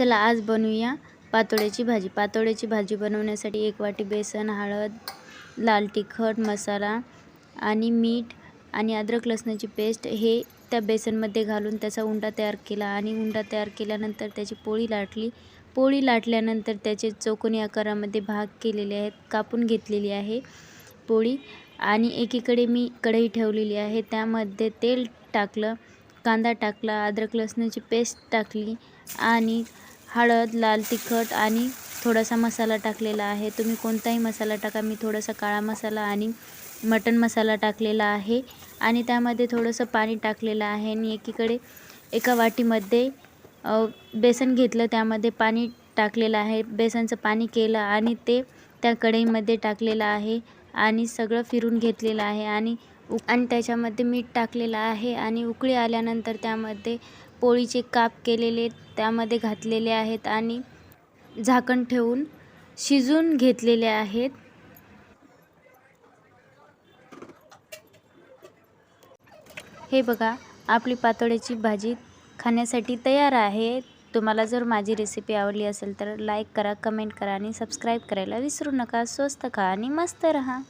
चला आज बनवूया पातोळ्याची भाजी. पातोळ्याची भाजी बनवण्यासाठी एक वाटी बेसन हळद लाल तिखट मसाला आणि मीठ आणि अद्रक लसणाची पेस्ट हे त्या बेसनमध्ये घालून त्याचा उंडा तयार केला आणि उंडा तयार केल्यानंतर त्याची पोळी लाटली. पोळी लाटल्यानंतर त्याचे चौकोनी आकारामध्ये भाग केलेले आहेत कापून घेतलेली आहे पोळी आणि एकीकडे मी कढई ठेवलेली आहे. त्यामध्ये तेल टाकलं कांदा टाकला अद्रक लसणाची पेस्ट टाकली आणि हळद लाल तिखट आणि थोडासा मसाला टाकलेला आहे. तुम्ही कोणताही मसाला टाका. मी थोडासा काळा मसाला आणि मटन मसाला टाकलेला आहे. आणि त्यामध्ये थोडंसं पाणी टाकलेलं आहे. आणि एकीकडे एका वाटीमध्ये बेसन घेतलं. त्यामध्ये पाणी टाकलेलं आहे. बेसनचं पाणी केलं आणि ते त्या कढईमध्ये टाकलेलं आहे आणि सगळं फिरून घेतलेलं आहे. आणि उ आणि त्याच्यामध्ये मीठ टाकलेलं आहे. आणि उकळी आल्यानंतर त्यामध्ये पोळीचे काप केलेले त्यामध्ये घातलेले आहेत आणि झाकण ठेवून शिजून घेतलेले आहेत. हे बघा आपली पातोळ्याची भाजी खाण्यासाठी तयार आहे. तुम्हाला जर माझी रेसिपी आवडली असेल तर लाईक करा कमेंट करा आणि सबस्क्राईब करायला विसरू नका. स्वस्त खा आणि मस्त रहा.